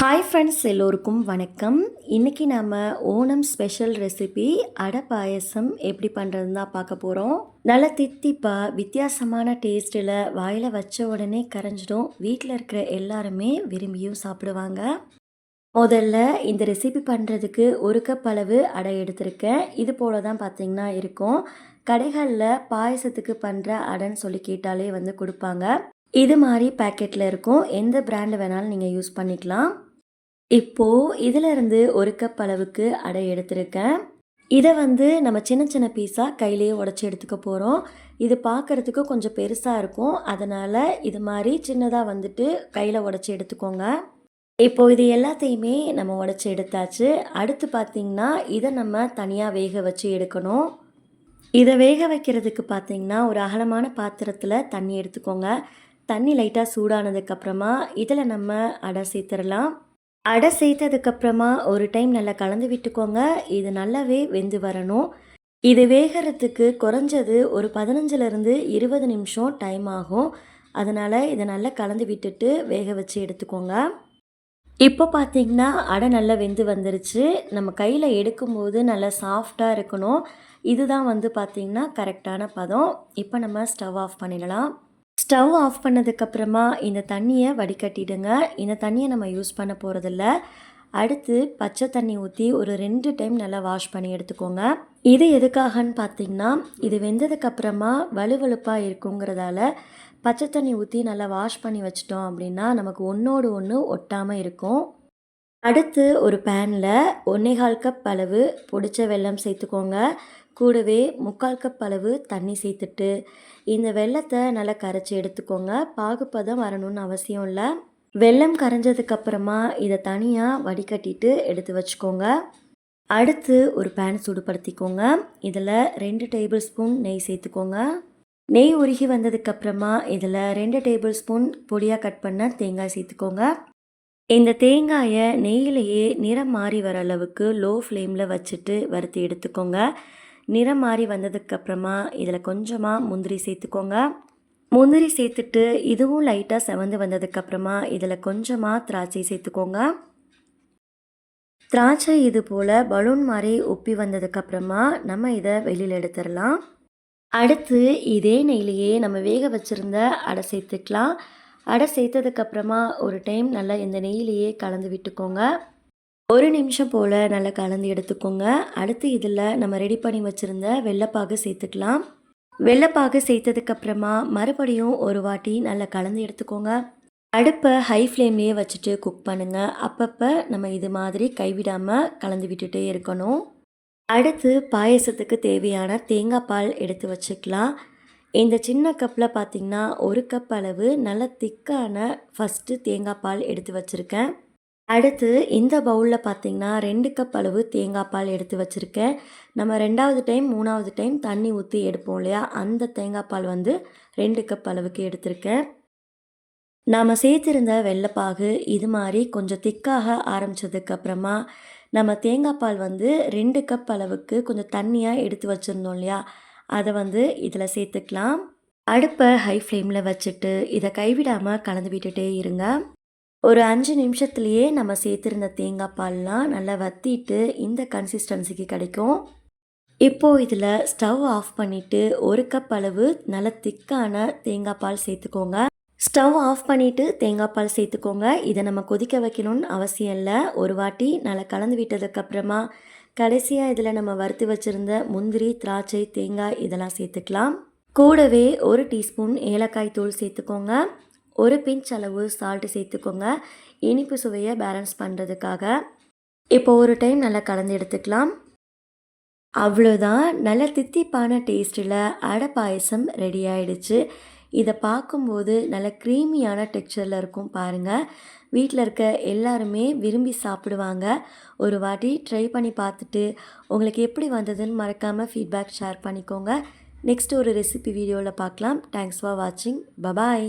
Hi friends எல்லோருக்கும் வணக்கம். இன்றைக்கி நம்ம ஓணம் ஸ்பெஷல் ரெசிபி அடை பாயசம் எப்படி பண்ணுறதுன்னு தான் பார்க்க போகிறோம் நல்லா தித்திப்பாக வித்தியாசமான டேஸ்ட்டில் வாயில் வச்ச உடனே கரைஞ்சிடும். வீட்டில் இருக்கிற எல்லாருமே விரும்பியும் சாப்பிடுவாங்க. முதல்ல இந்த ரெசிபி பண்ணுறதுக்கு ஒரு கப் அளவு அடை எடுத்திருக்கேன். இது போல தான் பார்த்தீங்கன்னா இருக்கும். கடைகளில் பாயசத்துக்கு பண்ணுற அடைன்னு சொல்லி கேட்டாலே வந்து கொடுப்பாங்க. இது மாதிரி பேக்கெட்டில் இருக்கும். எந்த பிராண்டு வேணாலும் நீங்கள் யூஸ் பண்ணிக்கலாம். இப்போது இதிலிருந்து ஒரு கப் அளவுக்கு அடை எடுத்திருக்கேன். இதை வந்து நம்ம சின்ன சின்ன பீஸாக கையிலேயே உடச்சி எடுத்துக்க போகிறோம் இது பார்க்குறதுக்கு கொஞ்சம் பெருசாக இருக்கும். அதனால் இது மாதிரி சின்னதாக வந்துட்டு கையில் உடச்சி எடுத்துக்கோங்க. இப்போது இது எல்லாத்தையுமே நம்ம உடச்சி எடுத்தாச்சு. அடுத்து பார்த்திங்கன்னா இதை நம்ம தனியாக வேக வச்சு எடுக்கணும். இதை வேக வைக்கிறதுக்கு பார்த்திங்கன்னா ஒரு அகலமான பாத்திரத்தில் தண்ணி எடுத்துக்கோங்க. தண்ணி லைட்டாக சூடானதுக்கப்புறமா இதில் நம்ம அடை சேர்த்துடலாம். அடை சேர்த்ததுக்கப்புறமா ஒரு டைம் நல்லா கலந்து விட்டுக்கோங்க. இது நல்லாவே வெந்து வரணும். இது வேகிறதுக்கு குறைஞ்சது ஒரு பதினஞ்சுலேருந்து இருபது நிமிஷம் டைம் ஆகும். அதனால் இதை நல்லா கலந்து விட்டுட்டு வேக வச்சு எடுத்துக்கோங்க. இப்போ பார்த்தீங்கன்னா அடை நல்லா வெந்து வந்துருச்சு. நம்ம கையில் எடுக்கும்போது நல்லா சாஃப்டாக இருக்கணும். இதுதான் வந்து பார்த்திங்கன்னா கரெக்டான பதம். இப்போ நம்ம ஸ்டவ் ஆஃப் பண்ணிடலாம். ஸ்டவ் ஆஃப் பண்ணதுக்கப்புறமா இந்த தண்ணியை வடிகட்டிடுங்க. இந்த தண்ணியை நம்ம யூஸ் பண்ண போகிறதில்ல அடுத்து பச்சை தண்ணி ஊற்றி ஒரு ரெண்டு டைம் நல்லா வாஷ் பண்ணி எடுத்துக்கோங்க. இது எதுக்காகன்னு பார்த்தீங்கன்னா இது வெந்ததுக்கப்புறமா வலுவலுப்பாக இருக்குங்கிறதால பச்சை தண்ணி ஊற்றி நல்லா வாஷ் பண்ணி வச்சிட்டோம் அப்படின்னா நமக்கு ஒன்றோடு ஒன்று ஒட்டாமல் இருக்கும். அடுத்து ஒரு பேனில் ஒன்றேகால் கப் அளவு பொடிச்ச வெல்லம் சேர்த்துக்கோங்க. கூடவே முக்கால் கப் அளவு தண்ணி சேர்த்துட்டு இந்த வெள்ளத்தை நல்லா கரைச்சி எடுத்துக்கோங்க. பாகுப்பதம் வரணும்னு அவசியம் இல்லை. வெள்ளம் கரைஞ்சதுக்கப்புறமா இதை தனியாக வடிகட்டிட்டு எடுத்து வச்சுக்கோங்க. அடுத்து ஒரு பேன் சூடுபடுத்திக்கோங்க. இதில் ரெண்டு டேபிள் ஸ்பூன் நெய் சேர்த்துக்கோங்க. நெய் உருகி வந்ததுக்கப்புறமா இதில் ரெண்டு டேபிள் ஸ்பூன் பொடியாக கட் பண்ண தேங்காய் சேர்த்துக்கோங்க. இந்த தேங்காயை நெய்யிலேயே நிறம் மாறி வர அளவுக்கு லோ ஃப்ளேமில் வச்சுட்டு வறுத்து எடுத்துக்கோங்க. நிறம் மாறி வந்ததுக்கப்புறமா இதில் கொஞ்சமாக முந்திரி சேர்த்துக்கோங்க. முந்திரி சேர்த்துட்டு இதுவும் லைட்டாக செவந்து வந்ததுக்கப்புறமா இதில் கொஞ்சமாக திராட்சை சேர்த்துக்கோங்க. திராட்சை இது போல் பலூன் மாதிரி ஒப்பி வந்ததுக்கப்புறமா நம்ம இதை வெளியில் எடுத்துடலாம். அடுத்து இதே நெய்லேயே நம்ம வேக வச்சுருந்த அடை சேர்த்துக்கலாம். அடை சேர்த்ததுக்கப்புறமா ஒரு டைம் நல்லா இந்த நெய்லையே கலந்து விட்டுக்கோங்க. ஒரு நிமிஷம் போல் நல்லா கலந்து எடுத்துக்கோங்க. அடுத்து இதில் நம்ம ரெடி பண்ணி வச்சுருந்த வெள்ளைப்பாகு சேர்த்துக்கலாம். வெள்ளைப்பாகு சேர்த்ததுக்கப்புறமா மறுபடியும் ஒரு வாட்டி நல்லா கலந்து எடுத்துக்கோங்க. அடுப்பை ஹை ஃப்ளேம்லேயே வச்சுட்டு குக் பண்ணுங்கள் அப்பப்போ நம்ம இது மாதிரி கைவிடாமல் கலந்து விட்டுட்டே இருக்கணும். அடுத்து பாயசத்துக்கு தேவையான தேங்காய் பால் எடுத்து வச்சுக்கலாம். இந்த சின்ன கப்பில் பார்த்திங்கன்னா ஒரு கப் அளவு நல்ல திக்கான ஃபஸ்ட்டு தேங்காய் பால் எடுத்து வச்சுருக்கேன். அடுத்து இந்த பவுலில் பார்த்திங்கன்னா ரெண்டு கப் அளவு தேங்காய் பால் எடுத்து வச்சுருக்கேன். நம்ம ரெண்டாவது டைம் மூணாவது டைம் தண்ணி ஊற்றி எடுப்போம் இல்லையா? அந்த தேங்காய் பால் வந்து ரெண்டு கப் அளவுக்கு எடுத்திருக்கேன். நாம் சேர்த்துருந்த வெள்ளைப்பாகு இது மாதிரி கொஞ்சம் திக்காக ஆரம்பித்ததுக்கப்புறமா நம்ம தேங்காய் பால் வந்து ரெண்டு கப் அளவுக்கு கொஞ்சம் தண்ணியாக எடுத்து வச்சுருந்தோம் இல்லையா? அதை வந்து இதில் சேர்த்துக்கலாம். அடுப்பை ஹை ஃப்ளேமில் வச்சுட்டு இதை கைவிடாமல் கலந்து விட்டுட்டே இருங்க. ஒரு அஞ்சு நிமிஷத்துலேயே நம்ம சேர்த்துருந்த தேங்காய் பால்லாம் நல்லா வற்றிட்டு இந்த கன்சிஸ்டன்சிக்கு கிடைக்கும். இப்போது இதில் ஸ்டவ் ஆஃப் பண்ணிவிட்டு ஒரு கப் அளவு நல்ல திக்கான தேங்காய் பால் சேர்த்துக்கோங்க. ஸ்டவ் ஆஃப் பண்ணிவிட்டு தேங்காய் பால் சேர்த்துக்கோங்க. இதை நம்ம கொதிக்க வைக்கணும்னு அவசியம் இல்லை. ஒரு வாட்டி நல்லா கலந்து விட்டதுக்கப்புறமா கடைசியாக இதில் நம்ம வறுத்து வச்சுருந்த முந்திரி திராட்சை தேங்காய் இதெல்லாம் சேர்த்துக்கலாம். கூடவே ஒரு டீஸ்பூன் ஏலக்காய் தூள் சேர்த்துக்கோங்க. ஒரு பிஞ்ச் அளவு சால்ட்டு சேர்த்துக்கோங்க. இனிப்பு சுவையை பேலன்ஸ் பண்ணுறதுக்காக இப்போ ஒரு டைம் நல்லா கலந்து எடுத்துக்கலாம். அவ்வளோதான் நல்ல தித்திப்பான டேஸ்ட்டில் அடை பாயசம் ரெடி ஆயிடுச்சு. இதை பார்க்கும்போது நல்ல க்ரீமியான டெக்ஸ்சரில் இருக்கும் பாருங்கள் வீட்டில் இருக்க எல்லாருமே விரும்பி சாப்பிடுவாங்க. ஒரு வாட்டி ட்ரை பண்ணி பார்த்துட்டு உங்களுக்கு எப்படி வந்ததுன்னு மறக்காமல் ஃபீட்பேக் ஷேர் பண்ணிக்கோங்க. நெக்ஸ்ட் ஒரு ரெசிபி வீடியோவில் பார்க்கலாம். தேங்க்ஸ் ஃபார் வாட்சிங் பபாய்